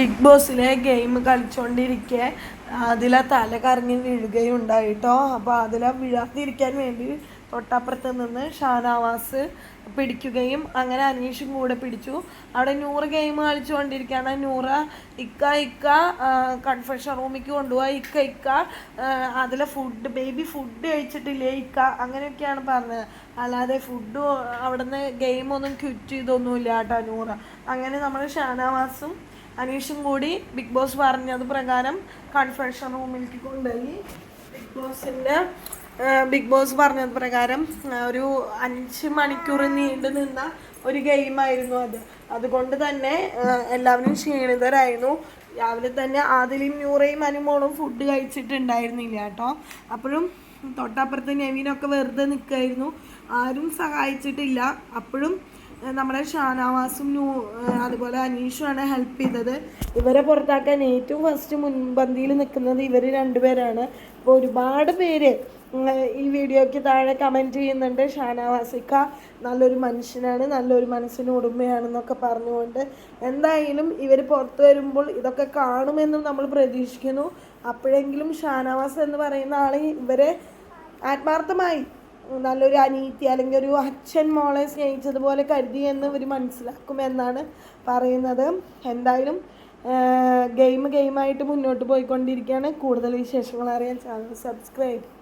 Big ബോസിലെ game കളിച്ചുകൊണ്ടിരിക്കെ അതിലെ തല കറങ്ങി വീഴുകയും ഉണ്ടായിട്ടോ അപ്പോൾ അതിലെ വീഴാതിരിക്കാൻ വേണ്ടി തൊട്ടപ്പുറത്ത് നിന്ന് ഷാനവാസ് പിടിക്കുകയും അങ്ങനെ അനീഷും കൂടെ പിടിച്ചു. അവിടെ നൂറ് ഗെയിം കളിച്ചുകൊണ്ടിരിക്കുകയാണ്. നൂറ ഇക്ക ഇക്ക കൺഫെഷൻ റൂമിക്ക് കൊണ്ടുപോയി ഇക്ക ഇക്ക അതിലെ ഫുഡ് ബേബി ഫുഡ് കഴിച്ചിട്ടില്ലേ ഇക്ക? അങ്ങനെയൊക്കെയാണ് പറഞ്ഞത്. അല്ലാതെ ഫുഡ് അവിടുന്ന് ഗെയിമൊന്നും ക്വിറ്റ് ചെയ്തൊന്നുമില്ല കേട്ടോ നൂറ. അങ്ങനെ നമ്മൾ ഷാനവാസും അനീഷും കൂടി ബിഗ് ബോസ് പറഞ്ഞത് പ്രകാരം കൺഫെഷൻ റൂമിലേക്ക് കൊണ്ടുപോയി. ബിഗ് ബോസിന്റെ ബിഗ് ബോസ് പറഞ്ഞത് പ്രകാരം ഒരു അഞ്ച് മണിക്കൂർ നീണ്ടു നിന്ന ഒരു ഗെയിമായിരുന്നു അത്. അതുകൊണ്ട് തന്നെ എല്ലാവരും ക്ഷീണിതരായിരുന്നു. രാവിലെ തന്നെ ആദിലും ന്യൂറയും അനുമോളും ഫുഡ് കഴിച്ചിട്ടുണ്ടായിരുന്നില്ല കേട്ടോ. അപ്പോഴും തൊട്ടപ്പുറത്ത് നെവിനൊക്കെ വെറുതെ നിൽക്കുമായിരുന്നു ആരും സഹായിച്ചിട്ടില്ല. അപ്പോഴും നമ്മുടെ ഷാനവാസും നൂ ഏഹ് അതുപോലെ അനീഷുമാണ് ഹെൽപ്പ് ചെയ്തത്. ഇവരെ പുറത്താക്കാൻ ഏറ്റവും ഫസ്റ്റ് മുൻപന്തിയിൽ നിൽക്കുന്നത് ഇവർ രണ്ടുപേരാണ്. അപ്പോൾ ഒരുപാട് പേര് ഈ വീഡിയോയ്ക്ക് താഴെ കമന്റ് ചെയ്യുന്നുണ്ട്. ഷാനവാസിക്ക നല്ലൊരു മനുഷ്യനാണ് നല്ലൊരു മനസ്സിന് ഉടമയാണെന്നൊക്കെ പറഞ്ഞുകൊണ്ട് എന്തായാലും ഇവർ പുറത്തു വരുമ്പോൾ ഇതൊക്കെ കാണുമെന്നും നമ്മൾ പ്രതീക്ഷിക്കുന്നു. അപ്പോഴെങ്കിലും ഷാനവാസ് എന്ന് പറയുന്ന ആൾ ഇവരെ ആത്മാർത്ഥമായി നല്ലൊരു അനീതി അല്ലെങ്കിൽ ഒരു അച്ഛൻ മോളെ സ്നേഹിച്ചതുപോലെ കരുതി എന്ന് ഇവർ മനസ്സിലാക്കുമെന്നാണ് പറയുന്നത്. എന്തായാലും ഗെയിം ഗെയിമായിട്ട് മുന്നോട്ട് പോയിക്കൊണ്ടിരിക്കുകയാണ്. കൂടുതൽ വിശേഷങ്ങൾ അറിയാൻ ചാനൽ സബ്സ്ക്രൈബ്